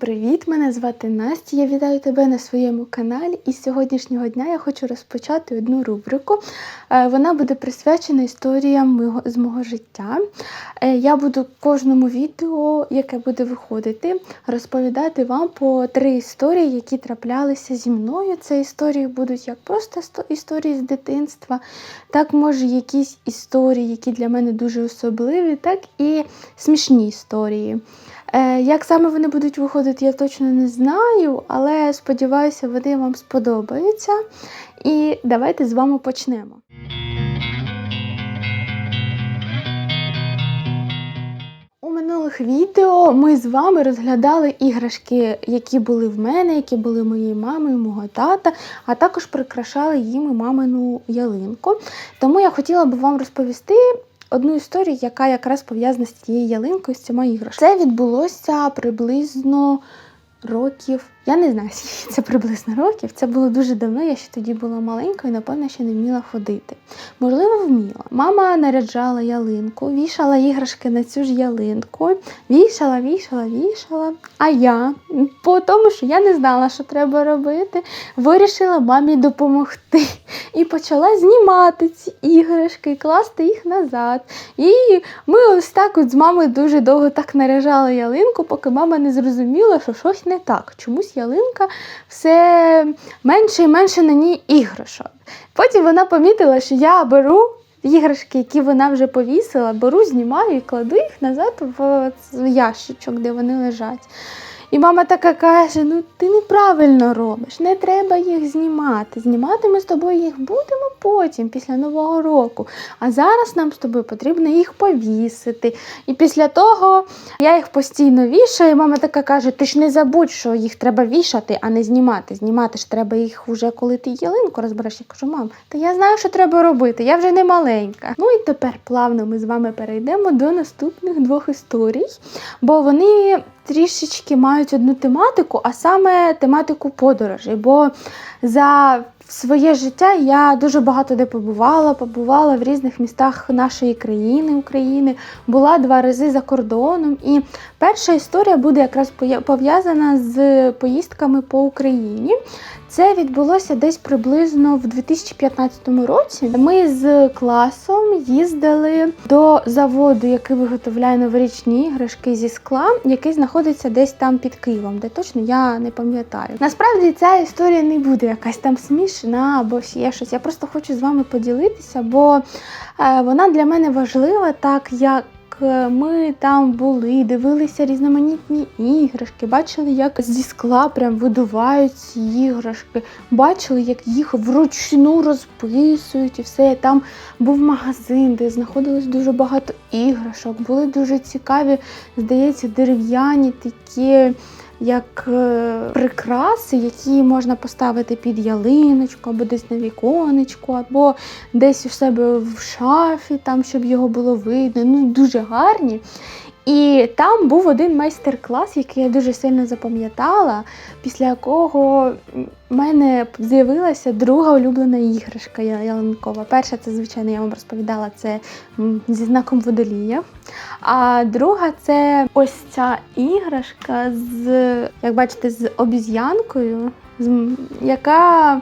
привіт! Мене звати Настя. Я вітаю тебе на своєму каналі. І з сьогоднішнього дня я хочу розпочати одну рубрику. Е, Вона буде присвячена історіям з мого життя. Е, Я буду кожному відео, яке буде виходити, розповідати вам по три історії, які траплялися зі мною. Це історії будуть як просто історії з дитинства, так може якісь історії, які для мене дуже особливі, так і смішні історії. Е, Як саме вони будуть виходити, я точно не знаю, але сподіваюся, вони вам сподобаються. І давайте з вами почнемо. У минулих відео ми з вами розглядали іграшки, які були в мене, які були моєї мами, мого тата, а також прикрашали їм мамину ялинку. Тому я хотіла би вам розповісти одну історію, яка якраз пов'язана з тією ялинкою, з цими іграшками. Це відбулося приблизно років. Я не знаю, скільки це приблизно років. Це було дуже давно, я ще тоді була маленькою, напевно, ще не вміла ходити. Можливо, вміла. Мама наряджала ялинку, вішала іграшки на цю ж ялинку, вішала, вішала, вішала. А я, по тому, що я не знала, що треба робити, вирішила мамі допомогти і почала знімати ці іграшки, класти їх назад. І ми ось так от з мамою дуже довго так наряжали ялинку, поки мама не зрозуміла, що щось не так. Чомусь ялинка все менше і менше на ній іграшок. Потім вона помітила, що я беру іграшки, які вона вже повісила, беру, знімаю і кладу їх назад в ящичок, де вони лежать. І мама така каже: ну ти неправильно робиш, не треба їх знімати. Знімати ми з тобою їх будемо потім, після Нового року. А зараз нам з тобою потрібно їх повісити. І після того я їх постійно вішаю. І мама така каже: ти ж не забудь, що їх треба вішати, а не знімати. Знімати ж треба їх вже, коли ти ялинку розбереш. Я кажу, мам, та я знаю, що треба робити, я вже не маленька. Ну і тепер плавно ми з вами перейдемо до наступних двох історій, бо вони трішечки мають одну тематику, а саме тематику подорожей. Бо за своє життя я дуже багато де побувала, побувала в різних містах нашої країни, України, була два рази за кордоном. І перша історія буде якраз пов'язана з поїздками по Україні. Це відбулося десь приблизно в 2015 році. Ми з класом їздили до заводу, який виготовляє новорічні іграшки зі скла, який знаходиться десь там під Києвом, де точно я не пам'ятаю. Насправді ця історія не буде якась там смішна або ще щось. Я просто хочу з вами поділитися, бо е, вона для мене важлива, так як. е, Ми там були, дивилися різноманітні іграшки, бачили, як зі скла прям видувають ці іграшки, бачили, як їх вручну розписують і все. Там був магазин, де знаходилось дуже багато іграшок. Були дуже цікаві, здається, дерев'яні такі. Як е, прикраси, які можна поставити під ялиночку, або десь на віконечку, або десь у себе в шафі, там, щоб його було видно. Ну, дуже гарні. І там був один майстер-клас, який я дуже сильно запам'ятала, після якого в мене з'явилася друга улюблена іграшка я- ялинкова. Перша, це, звичайно, я вам розповідала, це зі знаком водолія. А друга це ось ця іграшка з, як бачите, з обіз'янкою, яка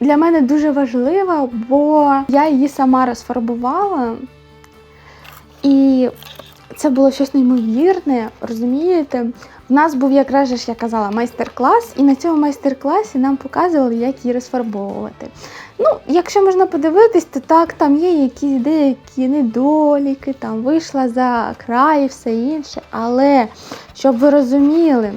для мене дуже важлива, бо я її сама розфарбувала. І це було щось неймовірне, розумієте? У нас був якраз же я казала майстер-клас, і на цьому майстер-класі нам показували, як її розфарбовувати. Ну, якщо можна подивитись, то так, там є якісь деякі недоліки, там вийшла за край і все інше. Але щоб ви розуміли,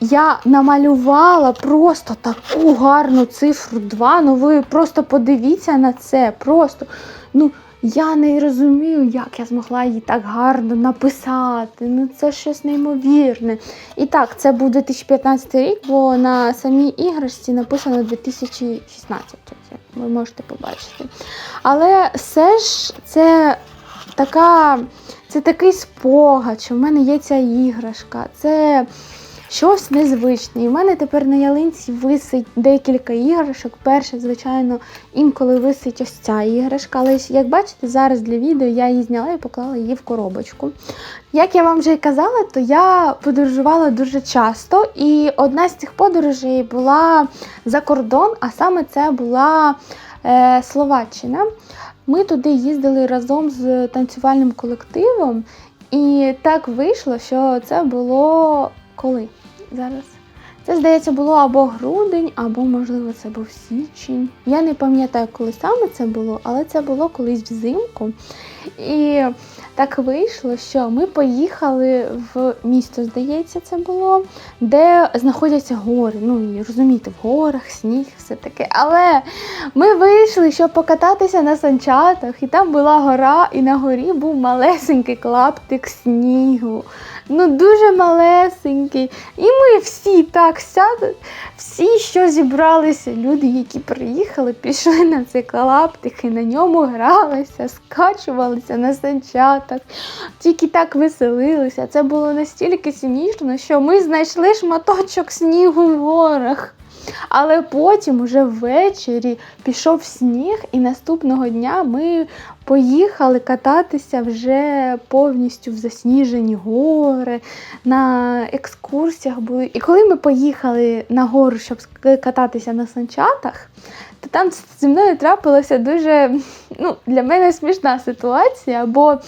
я намалювала просто таку гарну цифру 2. Ну ви просто подивіться на це. Просто. Ну, я не розумію, як я змогла її так гарно написати. Ну це щось неймовірне. І так, це був 2015 рік, бо на самій іграшці написано 2016, як ви можете побачити. Але все ж це така, це такий спогад, що в мене є ця іграшка. Це щось незвичне. І в мене тепер на ялинці висить декілька іграшок. Перше, звичайно, інколи висить ось ця іграшка. Але як бачите, зараз для відео я її зняла і поклала її в коробочку. Як я вам вже й казала, то я подорожувала дуже часто, і одна з цих подорожей була за кордон, а саме це була е, Словаччина. Ми туди їздили разом з танцювальним колективом, і так вийшло, що це було коли? Зараз. Це, здається, було або грудень, або, можливо, це був січень. Я не пам'ятаю, коли саме це було, але це було колись взимку. І так вийшло, що ми поїхали в місто, здається, це було, де знаходяться гори. Ну, і розумієте, в горах, сніг, все таке. Але ми вийшли, щоб покататися на санчатах, і там була гора, і на горі був малесенький клаптик снігу. Ну, дуже малесенький. І ми всі так сяли, всі, що зібралися, люди, які приїхали, пішли на цей клаптик і на ньому гралися, скачувалися на санчатах, тільки так веселилися. Це було настільки смішно, що ми знайшли шматочок снігу в горах. Але потім, уже ввечері, пішов сніг, і наступного дня ми поїхали кататися вже повністю в засніжені гори, на екскурсіях були. І коли ми поїхали на гору, щоб кататися на санчатах, то там зі мною трапилася дуже ну, для мене смішна ситуація, бо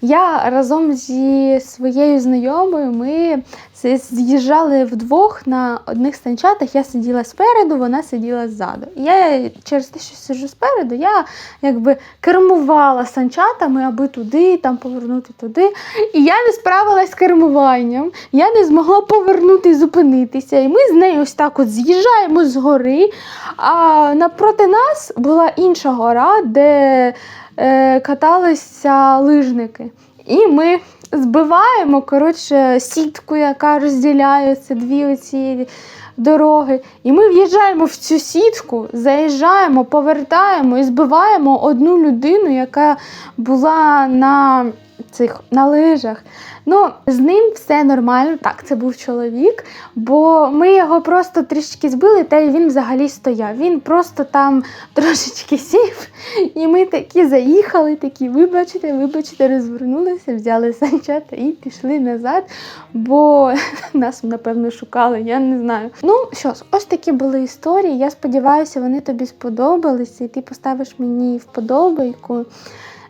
я разом зі своєю знайомою ми з'їжджали вдвох на одних санчатах. Я сиділа спереду, вона сиділа ззаду. І я через те, що сиджу спереду, я якби кермувала санчатами, аби туди, там повернути туди. І я не справилась з кермуванням. Я не змогла повернути і зупинитися. І ми з нею ось так от з'їжджаємо з гори. А напроти нас була інша гора, де е, каталися лижники. І ми збиваємо коротше, сітку, яка розділяє ці дві оці дороги. І ми в'їжджаємо в цю сітку, заїжджаємо, повертаємо і збиваємо одну людину, яка була на цих на лижах. Ну, з ним все нормально. Так, це був чоловік, бо ми його просто трішки збили, та й він взагалі стояв. Він просто там трошечки сів, і ми такі заїхали, такі, вибачте, вибачте, розвернулися, взяли санчата і пішли назад, бо нас, напевно, шукали, я не знаю. Ну що ж, ось такі були історії. Я сподіваюся, вони тобі сподобалися, і ти поставиш мені вподобайку.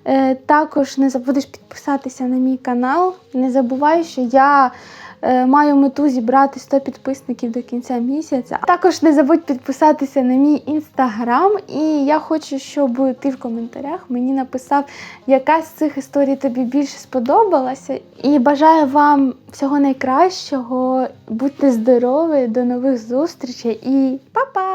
Е, Також не забудеш підписатися на мій канал. Не забувай, що я е, маю мету зібрати 100 підписників до кінця місяця. Також не забудь підписатися на мій інстаграм. І я хочу, щоб ти в коментарях мені написав, яка з цих історій тобі більше сподобалася. І бажаю вам всього найкращого. Будьте здорові, до нових зустрічей і па-па!